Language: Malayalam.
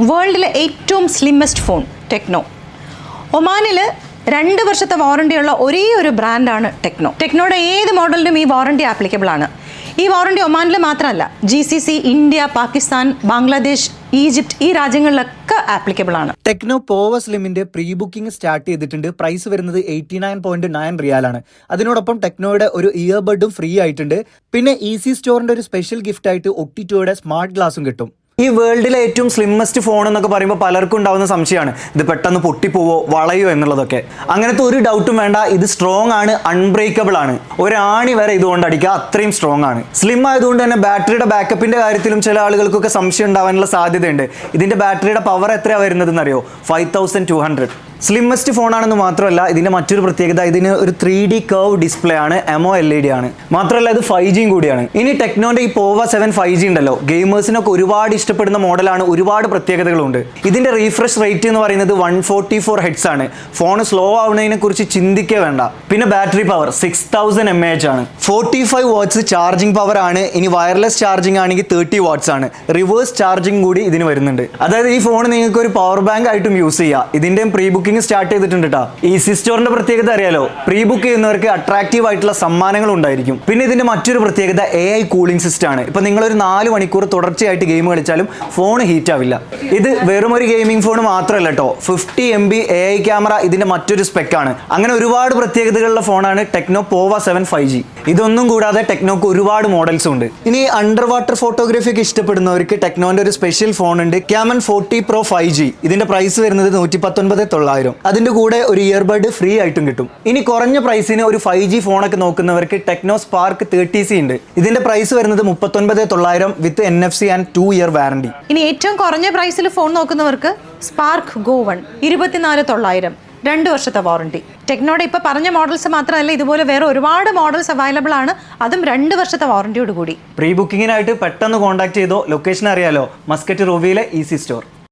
വേൾഡിലെ ഏറ്റവും സ്ലിമ്മസ്റ്റ് ഫോൺ ടെക്നോ ഒമാനിൽ രണ്ട് വർഷത്തെ വാറണ്ടിയുള്ള ഒരേ ഒരു ബ്രാൻഡാണ് ടെക്നോ ടെക്നോയുടെ ഏത് മോഡലിനും ഈ വാറണ്ടി ആപ്ലിക്കബിൾ ആണ്. ഈ വാറണ്ടി ഒമാനിൽ മാത്രമല്ല G C C India Pakistan Bangladesh Egypt ഈ രാജ്യങ്ങളിലൊക്കെ ആപ്ലിക്കബിൾ ആണ്. ടെക്നോ പോവ സ്ലിമിന്റെ പ്രീ ബുക്കിംഗ് സ്റ്റാർട്ട് ചെയ്തിട്ടുണ്ട്. പ്രൈസ് വരുന്നത് എയ്റ്റി നയൻ പോയിന്റ് നയൻ റിയാലാണ് അതിനോടൊപ്പം ടെക്നോയുടെ ഒരു ഇയർബഡും ഫ്രീ ആയിട്ടുണ്ട്. പിന്നെ ഇ സി സ്റ്റോറിന്റെ ഒരു സ്പെഷ്യൽ ഗിഫ്റ്റ് ആയിട്ട് ഒട്ടിറ്റോയുടെ സ്മാർട്ട് ഗ്ലാസും കിട്ടും. ഈ വേൾഡിലെ ഏറ്റവും സ്ലിമ്മസ്റ്റ് ഫോൺ എന്നൊക്കെ പറയുമ്പോൾ പലർക്കും ഉണ്ടാവുന്ന സംശയമാണ്. ഇത് പെട്ടെന്ന് പൊട്ടിപ്പോവോ വളയോ എന്നുള്ളതൊക്കെ. അങ്ങനത്തെ ഒരു ഡൗട്ടും വേണ്ട. ഇത് സ്ട്രോങ് ആണ് അൺബ്രേക്കബിൾ ആണ്. ഒരാണി വരെ ഇതുകൊണ്ട് അടിക്കുക അത്രയും സ്ട്രോങ് ആണ്. സ്ലിം ആയതുകൊണ്ട് തന്നെ ബാറ്ററിയുടെ ബാക്കപ്പിന്റെ കാര്യത്തിലും ചില ആളുകൾക്കൊക്കെ സംശയം ഉണ്ടാവാനുള്ള സാധ്യതയുണ്ട്. ഇതിന്റെ ബാറ്ററിയുടെ പവർ എത്രയാണ് വരുന്നതെന്ന് അറിയോ five thousand two hundred slimmest ഫോണാണെന്ന് മാത്രമല്ല ഇതിന്റെ മറ്റൊരു പ്രത്യേകത ഇതിന് ഒരു ത്രീ ഡി കർവ് ഡിസ്പ്ലേ ആണ് എമോ എൽ ഇ ഡി ആണ്. മാത്രമല്ല ഇത് ഫൈവ് ജിയും കൂടിയാണ്. ഇനി ടെക്നോന്റെ ഈ പോവ സെവൻ ഫൈവ് ജി ഉണ്ടല്ലോ. ഗെയിമേഴ്സിനൊക്കെ ഒരുപാട് ഇഷ്ടപ്പെടുന്ന മോഡലാണ് ഒരുപാട് പ്രത്യേകതകളുണ്ട്. ഇതിന്റെ റീഫ്രഷ് റേറ്റ് എന്ന് പറയുന്നത് വൺ ഫോർട്ടി ഫോർ ഹെഡ്സ് ആണ്. ഫോൺ സ്ലോ ആവുന്നതിനെ കുറിച്ച് ചിന്തിക്കേ വേണ്ട. പിന്നെ battery power six thousand M H ആണ്. Forty five watts charging power ആണ്. ഇനി വയർലെസ് ചാർജിംഗ് ആണെങ്കിൽ തേർട്ടി വാട്ട്സ് ആണ്. റിവേഴ്സ് ചാർജിംഗ് കൂടി ഇതിന് വരുന്നുണ്ട്. അതായത് ഈ ഫോൺ നിങ്ങൾക്ക് ഒരു പവർ ബാങ്ക് ആയിട്ടും യൂസ് ചെയ്യാം. ഇതിന്റെയും പ്രീ ബുക്കിംഗ് സ്റ്റാർട്ട് ചെയ്തിട്ടുണ്ട് കേട്ടോ ഈ സ്റ്റോറിന്റെ പ്രത്യേകത അറിയാലോ? പ്രീ ബുക്ക് ചെയ്യുന്നവർക്ക് അട്രാക്റ്റീവ് ആയിട്ടുള്ള സമ്മാനങ്ങൾ ഉണ്ടായിരിക്കും. പിന്നെ ഇതിന്റെ മറ്റൊരു പ്രത്യേകത എ ഐ കൂളിംഗ് സിസ്റ്റം ആണ്. ഇപ്പൊ നിങ്ങൾ ഒരു നാല് മണിക്കൂർ തുടർച്ചയായിട്ട് ഗെയിം കളിച്ചാലും ഫോൺ ഹീറ്റ് ആവില്ല. ഇത് വെറും ഒരു ഗെയിമിംഗ് ഫോൺ മാത്രമല്ല കേട്ടോ fifty M P A I camera ഇതിന്റെ മറ്റൊരു സ്പെക്കാണ് അങ്ങനെ ഒരുപാട് പ്രത്യേകതകളുള്ള ഫോണാണ് ടെക്നോ പോവ സെവൻ ഫൈവ് ജി ഇതൊന്നും കൂടാതെ ടെക്നോക്ക് ഒരുപാട് മോഡൽസ് ഉണ്ട്. ഇനി അണ്ടർ വാട്ടർ ഫോട്ടോഗ്രാഫിക്ക് ഇഷ്ടപ്പെടുന്നവർക്ക് ടെക്നോന്റെ ഒരു സ്പെഷ്യൽ ഫോൺ ഉണ്ട്. Camon forty pro five G ഇതിന്റെ പ്രൈസ് വരുന്നത് നൂറ്റി പത്തൊൻപത് തൊള്ളായിരം. അതിന്റെ കൂടെ ഒരു ഇയർബഡ് ഫ്രീ ആയിട്ടും കിട്ടും. ഇനി കുറഞ്ഞ പ്രൈസിന് ഒരു ഫൈവ് ജി ഫോണൊക്കെ നോക്കുന്നവർക്ക് ടെക്നോ സ്പാർക്ക് തേർട്ടി സി ഉണ്ട്. ഇതിന്റെ പ്രൈസ് വരുന്നത് മുപ്പത്തൊൻപത് തൊള്ളായിരം with N F C and two year warranty ഇനി ഏറ്റവും കുറഞ്ഞ പ്രൈസിൽ ഫോൺ നോക്കുന്നവർക്ക് സ്പാർക്ക് ഗോ വൺ ഇരുപത്തിനാല് തൊള്ളായിരം രണ്ട് വർഷത്തെ വാറണ്ടി. ടെക്നോടെ ഇപ്പോൾ പറഞ്ഞ മോഡൽസ് മാത്രമല്ല ഇതുപോലെ വേറെ ഒരുപാട് മോഡൽസ് അവൈലബിൾ ആണ്. അതും രണ്ട് വർഷത്തെ വാറണ്ടിയോട് കൂടി പ്രീ ബുക്കിങ്ങിനായിട്ട് പെട്ടെന്ന് കോൺടാക്ട് ചെയ്തോ ലൊക്കേഷൻ അറിയാലോ മസ്കറ്റ് റോവിയിലെ ഈസി സ്റ്റോർ